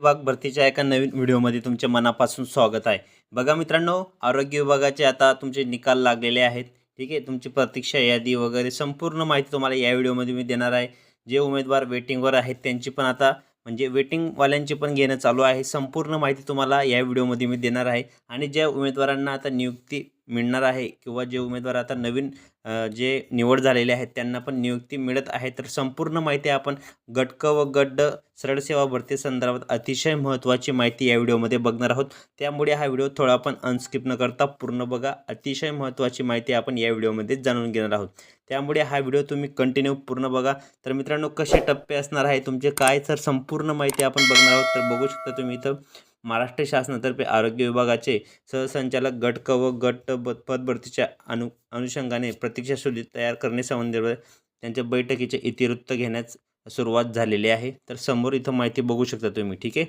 विभाग भरतीच्या एका नवीन व्हिडिओमध्ये तुमचे मनापासून स्वागत आहे. बघा मित्रांनो आरोग्य विभागाचे आता तुमचे निकाल लागलेले आहेत. ठीक आहे तुमची प्रतीक्षा यादी वगैरे संपूर्ण माहिती तुम्हाला या व्हिडिओमध्ये मी देणार आहे. जे उमेदवार वेटिंगवर आहेत त्यांची पण आता म्हणजे वेटिंगवाल्यांची पण घेणं चालू आहे. संपूर्ण माहिती तुम्हाला या व्हिडिओमध्ये मी देणार आहे. आणि ज्या उमेदवारांना आता नियुक्ती मिळणार आहे किंवा जे उमेदवार आता नवीन जे निवड झालेले आहेत त्यांना पण नियुक्ती मिळत आहे. तर संपूर्ण माहिती आपण गटक व गड्ड सरळ सेवा भरती संदर्भात अतिशय महत्त्वाची माहिती या व्हिडिओमध्ये बघणार आहोत. त्यामुळे हा व्हिडिओ थोडा आपण अनस्किप न करता पूर्ण बघा. अतिशय महत्त्वाची माहिती आपण या व्हिडिओमध्ये जाणून घेणार आहोत. त्यामुळे हा व्हिडिओ तुम्ही कंटिन्यू पूर्ण बघा. तर मित्रांनो कसे टप्पे असणार आहे तुमचे काय तर संपूर्ण माहिती आपण बघणार आहोत तर बघू शकता तुम्ही इथं. महाराष्ट्र शासनातर्फे आरोग्य विभागाचे सहसंचालक गट क व गट पद पदभरतीच्या अनु अनुषंगाने प्रतीक्षा शुल्क तयार करण्यासंबंधी त्यांच्या बैठकीचे इतिवृत्त घेण्यास सुरुवात झालेली आहे. तर समोर इथं माहिती बघू शकता तुम्ही ठीक आहे?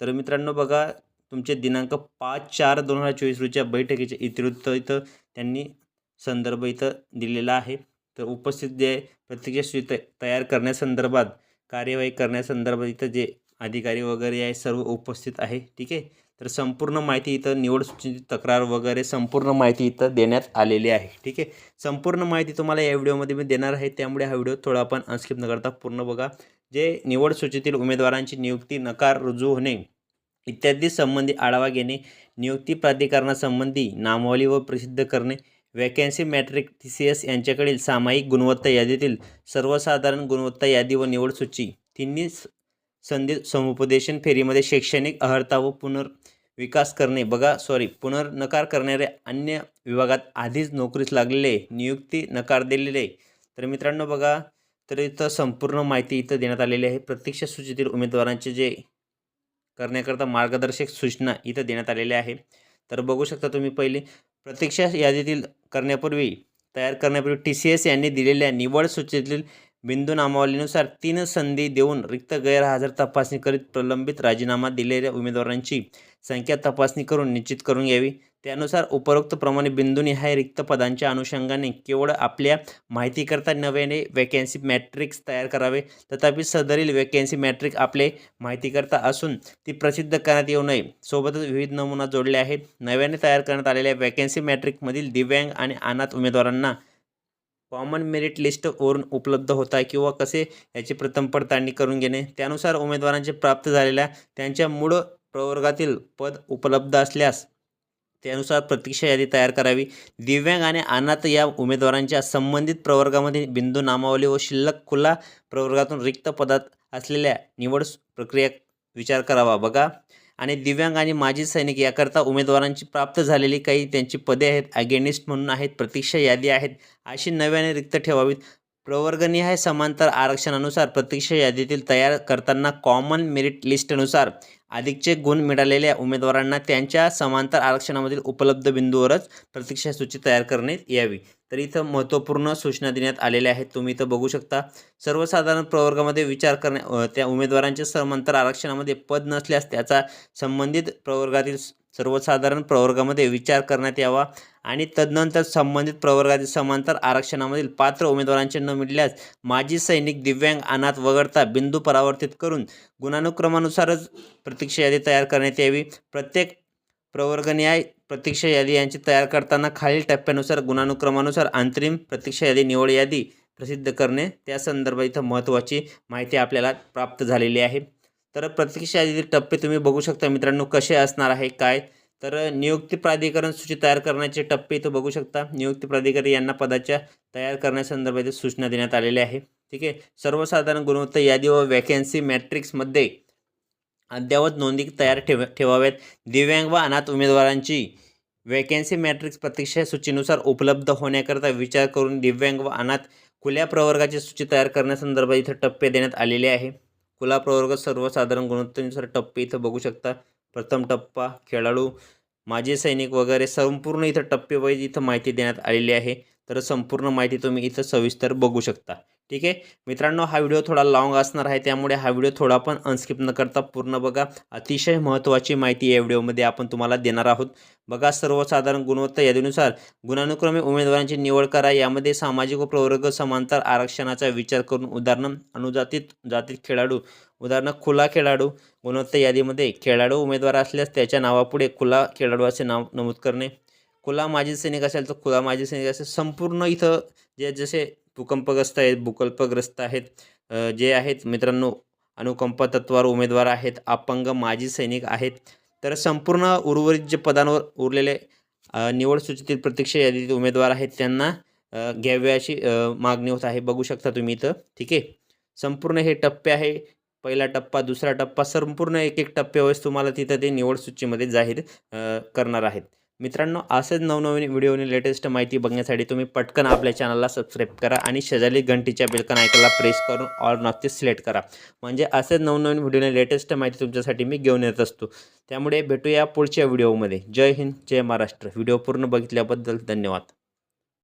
तर मित्रांनो बघा तुमचे दिनांक पाच चार दोन हजार चोवीस रोजच्या बैठकीचे इतिवृत्त इथं त्यांनी संदर्भ इथं दिलेला आहे. तर उपस्थित जे प्रतीक्षा तयार करण्यासंदर्भात कार्यवाही करण्यासंदर्भात इथं जे अधिकारी वगैरे आहे सर्व उपस्थित आहे ठीक आहे? तर संपूर्ण माहिती इथं निवड सूचनेची तक्रार वगैरे संपूर्ण माहिती इथं देण्यात आलेली आहे ठीक आहे? संपूर्ण माहिती तुम्हाला या व्हिडिओमध्ये मी देणार आहे त्यामुळे हा व्हिडिओ थोडा आपण अनस्किप न करता पूर्ण बघा. जे निवड सूचीतील उमेदवारांची नियुक्ती नकार रुजू होणे इत्यादी संबंधी आढावा घेणे नियुक्ती प्राधिकरणासंबंधी नामावली व प्रसिद्ध करणे vacancy matric T C S यांच्याकडील सामायिक गुणवत्ता यादीतील सर्वसाधारण गुणवत्ता यादी व निवड सूची तिन्ही संधी समुपदेशन फेरीमध्ये शैक्षणिक अर्हता व पुनर्विकास करणे. बघा सॉरी पुनर्नकार करणारे अन्य विभागात आधीच नोकरीस लागलेले नियुक्ती नकार दिलेले. तर मित्रांनो बघा तर इथं संपूर्ण माहिती इथं देण्यात आलेली आहे. प्रत्यक्ष सूचीतील उमेदवारांचे जे करण्याकरता मार्गदर्शक सूचना इथं देण्यात आलेल्या आहे. तर बघू शकता तुम्ही पहिले प्रतीक्षा यादीतील करण्यापूर्वी तयार करण्यापूर्वी टी सी एस यांनी दिलेल्या निवड सूचीतील बिंदू नामावलीनुसार तीन संधी देऊन रिक्त गैरहजर तपासणी करीत प्रलंबित राजीनामा दिलेल्या उमेदवारांची संख्या तपासणी करून निश्चित करून घ्यावी. त्यानुसार उपरोक्तप्रमाणे बिंदूनी ह्या रिक्त पदांच्या अनुषंगाने केवळ आपल्या माहितीकरता नव्याने वॅकॅन्सी मॅट्रिक्स तयार करावे. तथापि सदरील वॅकन्सी मॅट्रिक आपले माहितीकरता असून ती प्रसिद्ध करण्यात येऊ नये. सोबतच विविध नमुना जोडले आहेत. नव्याने तयार करण्यात आलेल्या वॅकन्सी मॅट्रिकमधील दिव्यांग आणि अनाथ उमेदवारांना कॉमन मेरिट लिस्टवरून उपलब्ध होत आहे किंवा कसे याची प्रथम पडताळणी करून घेणे? त्यानुसार उमेदवारांचे प्राप्त झालेल्या त्यांच्या मूळ प्रवर्गातील पद उपलब्ध असल्यास त्यानुसार प्रतीक्षा यादी तयार करावी. दिव्यांग आणि अनाथ या उमेदवारांच्या संबंधित प्रवर्गामध्ये बिंदू नामावली व शिल्लक खुला प्रवर्गातून रिक्त पदात असलेल्या निवड प्रक्रिया विचार करावा. बघा. आणि दिव्यांग आणि माजी सैनिक याकरता उमेदवारांची प्राप्त झालेली काही त्यांची पदे आहेत अगेनिस्ट म्हणून आहेत प्रतीक्षा यादी आहेत अशी नव्याने रिक्त ठेवावीत. प्रवर्गनिहाय समांतर आरक्षणानुसार प्रतीक्षा यादीतील तयार करताना कॉमन मेरिट लिस्टनुसार अधिकचे गुण मिळालेल्या उमेदवारांना त्यांच्या समांतर आरक्षणामधील उपलब्ध बिंदूवरच प्रतीक्षा सूची तयार करण्यात यावी. तर इथं महत्त्वपूर्ण सूचना देण्यात आलेल्या आहेत. तुम्ही इथं बघू शकता. सर्वसाधारण प्रवर्गामध्ये विचार करण्या त्या उमेदवारांच्या समांतर आरक्षणामध्ये पद नसल्यास त्याचा संबंधित प्रवर्गातील सर्वसाधारण प्रवर्गामध्ये विचार करण्यात यावा आणि तदनंतर संबंधित प्रवर्गातील समांतर आरक्षणामधील पात्र उमेदवारांचे न मिळल्यास माजी सैनिक दिव्यांग अनाथ वगळता बिंदू परावर्तित करून गुणानुक्रमानुसारच प्रतीक्षा यादी तयार करण्यात यावी. प्रत्येक प्रवर्गन्याय प्रतीक्षा यादी यांची तयार करताना खालील टप्प्यानुसार गुणानुक्रमानुसार अंतरिम प्रतीक्षा यादी निवड यादी प्रसिद्ध करणे त्या संदर्भात इथं महत्त्वाची माहिती आपल्याला प्राप्त झालेली आहे. तर प्रतीक्षा यादीतील टप्पे तुम्ही बघू शकता मित्रांनो कसे असणार आहे काय? तर नियुक्ती प्राधिकरण सूची तयार करण्याचे टप्पे इथं बघू शकता. नियुक्ती प्राधिकारी यांना पदाच्या तयार करण्यासंदर्भात सूचना देण्यात आलेल्या आहे. ठीक आहे? सर्वसाधारण गुणवत्ता यादी व वॅकन्सी मॅट्रिक्समध्ये अद्ययावत नोंदी तयार ठेव ठेवाव्यात. दिव्यांग व अनाथ उमेदवारांची वॅकन्सी मॅट्रिक्स प्रतीक्षा सूचीनुसार उपलब्ध होण्याकरता विचार करून दिव्यांग व अनाथ खुल्या प्रवर्गाची सूची तयार करण्यासंदर्भात इथं टप्पे देण्यात आलेले आहे. खुला प्रवर्ग सर्वसाधारण गुणवत्तेनुसार टप्पे इथं बघू शकता. प्रथम टप्पा खेळाडू माजी सैनिक वगैरे संपूर्ण इथं टप्पेवाईज इथं माहिती देण्यात आलेली आहे. तर संपूर्ण माहिती तुम्ही इथं सविस्तर बघू शकता. ठीक आहे? मित्रांनो हा व्हिडिओ थोडा लाँग असणार आहे त्यामुळे हा व्हिडिओ थोडा पण अनस्किप न करता पूर्ण बघा. अतिशय महत्त्वाची माहिती या व्हिडिओमध्ये आपण तुम्हाला देणार आहोत. बघा सर्वसाधारण गुणवत्ता यादीनुसार गुणानुक्रमे उमेदवारांची निवड करा. यामध्ये सामाजिक व प्रवर्ग समांतर आरक्षणाचा विचार करून उदाहरण अनुजातीत जातीत खेळाडू उदाहरण खुला खेळाडू गुणवत्ता यादीमध्ये खेळाडू उमेदवार असल्यास त्याच्या नावापुढे खुला खेळाडू असे नाव नमूद करणे. खुला माजी सैनिक असेल तर खुला माजी सैनिक असेल. संपूर्ण इथं जे जसे भूकंपग्रस्त आहेत भूकल्पग्रस्त आहेत. जे आहेत मित्रांनो अनुकंप तत्वावर उमेदवार आहेत अपंग माजी सैनिक आहेत. तर संपूर्ण उर्वरित जे पदांवर उरलेले निवड सूचीतील प्रतीक्षा यादीतील उमेदवार आहेत त्यांना अ, घ्यावी अशी मागणी होत आहे. बघू शकता तुम्ही इथं ठीक आहे? संपूर्ण हे टप्पे आहे. पहिला टप्पा दुसरा टप्पा संपूर्ण एक एक टप्प्यावेळेस तुम्हाला तिथं ते निवड सूचीमध्ये जाहीर करणार आहेत. मित्रांनो असेच नवनवीन व्हिडिओने लेटेस्ट माहिती बघण्यासाठी तुम्ही पटकन आपल्या चॅनलला सबस्क्राईब करा आणि शेजारी घंटीच्या बेलकन ऐकायला प्रेस करून ऑल नक्कीच सिलेक्ट करा. म्हणजे असेच नवनवीन व्हिडिओने लेटेस्ट माहिती तुमच्यासाठी मी घेऊन येत असतो. त्यामुळे भेटूया पुढच्या व्हिडिओमध्ये. जय हिंद जय महाराष्ट्र. व्हिडिओ पूर्ण बघितल्याबद्दल धन्यवाद.